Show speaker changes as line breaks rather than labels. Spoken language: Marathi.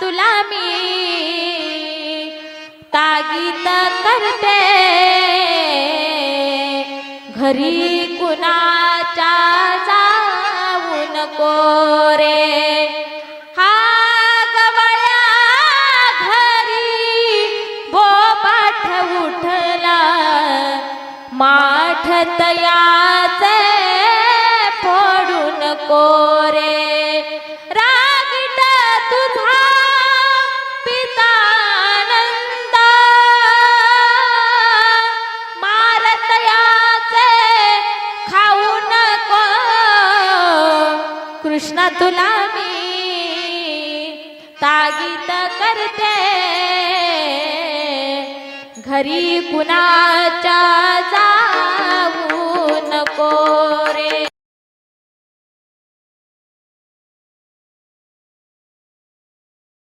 तुला मी तागीत करते. घरी कुणाच्या जाऊ नको रे हा गवळ्या घरी पाठ उठला. माठ तयाचे फोडून कोरे. रागिता कृष्णा तुला मी तागीत करते. घरी कुणाच्या जाऊ नको.